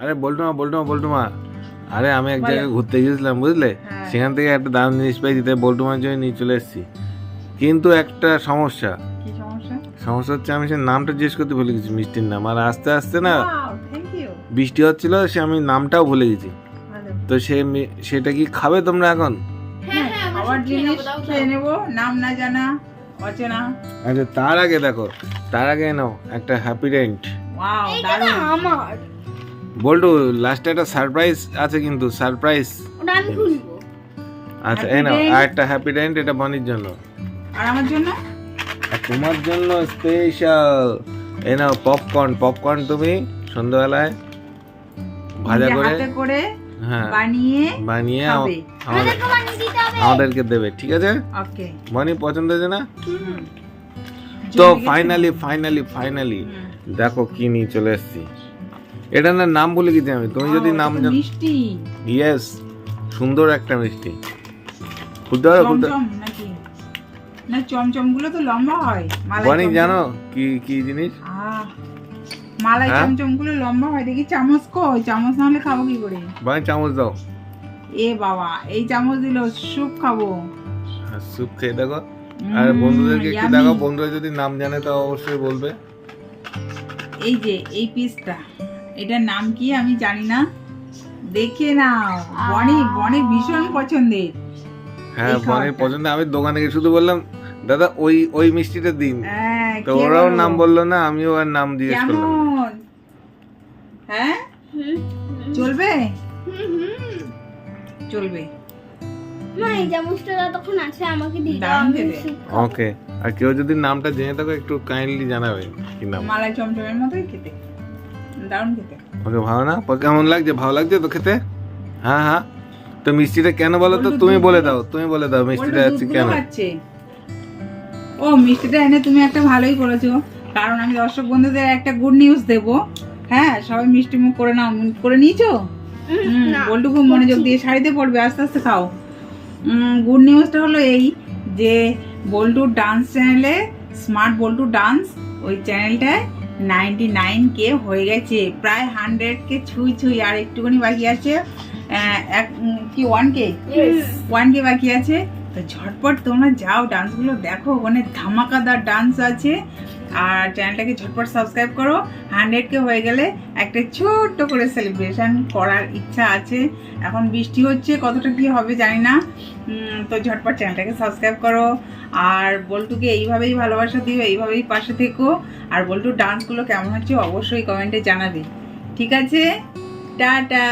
আরে বল্টুমা বল্টুমা বল্টুমা আরে আমি এক জায়গায় ঘুরতে গিয়েছিলাম বুঝলে? হ্যাঁ। সেখান থেকে একটা দাম জিনিস পেয়েছি তাই বল্টুমার জন্য নিয়ে চলে এসেছি। কিন্তু একটা সমস্যা। সমস্যা? সমস্যা হচ্ছে আমি সে নামটা জিজ্ঞেস করতে ভুলে গেছি মিষ্টির নাম। আর আস্তে আস্তে না বৃষ্টি হচ্ছিল সে আমি নামটাও ভুলে গেছি। তো সে সেটা কি খাবে তোমরা এখন? হ্যাঁ হ্যাঁ নাম না জানা অচেনা। আচ্ছা তার আগে দেখো তার আগে নাও একটা হ্যাপি রেন্ট আমার। বল্টু লাস্টে একটা সারপ্রাইজ আছে কিন্তু সারপ্রাইজ ওটা আমি খুলবো। আচ্ছা এই নাও আর একটা হ্যাপি রেন্ট এটা বনির জন্য। আর আমার জন্য? আর তোমার জন্য স্পেশাল এই নাও পপকর্ন পপকর্ন তুমি সন্ধ্যাবেলায় ভাজা করে করে হ্যাঁ বানিয়ে বানিয়ে আমাদেরকে দেবে ঠিক আছে? ওকে। মনি পছন্দ হয়েছে না? তো ফাইনালি ফাইনালি ফাইনালি দেখো কি নিয়ে চলে এসেছি। এটা না নাম ভুলে গেছি আমি তুমি যদি নাম জানো মিষ্টি। ইয়েস সুন্দর একটা মিষ্টি। খুলতে চমচম না চমচমগুলো তো লম্বা হয় মালাই জানো কি কি জিনিস? মালাই হ্যাঁ? চমচমগুলো লম্বা হয় দেখি চামচ কই? চামচ না হলে খাব কি করে? বনি চামচ দাও। এ বাবা এই চামচ দিল স্যুপ খাব। হ্যাঁ, স্যুপ খেয়ে দেখো। আর বন্ধুদেরকে একটু। দেখো বন্ধুরা যদি নাম জানে তো অবশ্যই বলবে। এই যে এই পিসটা এটার নাম কি আমি জানি না। দেখে নাও। বনি বনি ভীষণ পছন্দের। হ্যাঁ বনির খাবারটা। পছন্দ আমি দোকানে গিয়ে শুধু বললাম দাদা ওই ওই মিষ্টিটা দিন। হ্যাঁ, তো ওরাও নাম বলল না আমিও আর নাম জিজ্ঞেস করলাম। হ্যাঁ? চলবে। চলবে। দিয়ে। ওকে আর কেউ যদি নামটা জেনে থাকো একটু কাইন্ডলি জানাবে কি নাম। মালাই চমচমের মতোই খেতে। দারুণ খেতে। ওকে ভালো না? কেমন লাগছে? ভালো লাগছে তো খেতে? হ্যাঁ হ্যাঁ। তো মিষ্টিটা কেন বলো তো? তুমি বলে দাও তুমি বলে দাও মিষ্টিটা বল্টু আছে কেন? ও মিষ্টিটা এনে তুমি একটা ভালোই করেছ। কারণ আমি দর্শক বন্ধুদের একটা গুড নিউজ দেব। হ্যাঁ সবাই মিষ্টি মুখ করে নাও। মুখ করে নিয়েছো। বল্টু খুব মনোযোগ দিয়ে শাড়িতে পড়বে আস্তে আস্তে খাও। গুড নিউজটা হলো এই যে বল্টুর ডান্স চ্যানেলে স্মার্ট বল্টু ডান্স ওই চ্যানেলটায় নাইনটি নাইন কে হয়ে গেছে। প্রায় হান্ড্রেড কে ছুঁই ছুঁই আর একটুখানি বাকি আছে আহ, এক কি ওয়ান কে? ওয়ান কে বাকি আছে। তো ঝটপট তোমরা যাও ডান্সগুলো দেখো। ওখানে ধামাকাদার ডান্স আছে। আর চ্যানেলটাকে ঝটপট সাবস্ক্রাইব করো। হান্ড্রেড কে হয়ে গেলে একটা ছোট্ট করে সেলিব্রেশন করার ইচ্ছা আছে। এখন বৃষ্টি হচ্ছে, কতটা কি হবে জানি না। তো ঝটপট চ্যানেলটাকে সাবস্ক্রাইব করো। আর বল্টুকে এইভাবেই ভালোবাসা দিও, এইভাবেই পাশে থেকো। আর বল্টুর ডান্সগুলো কেমন হচ্ছে অবশ্যই কমেন্টে জানাবে। ঠিক আছে? টাটা!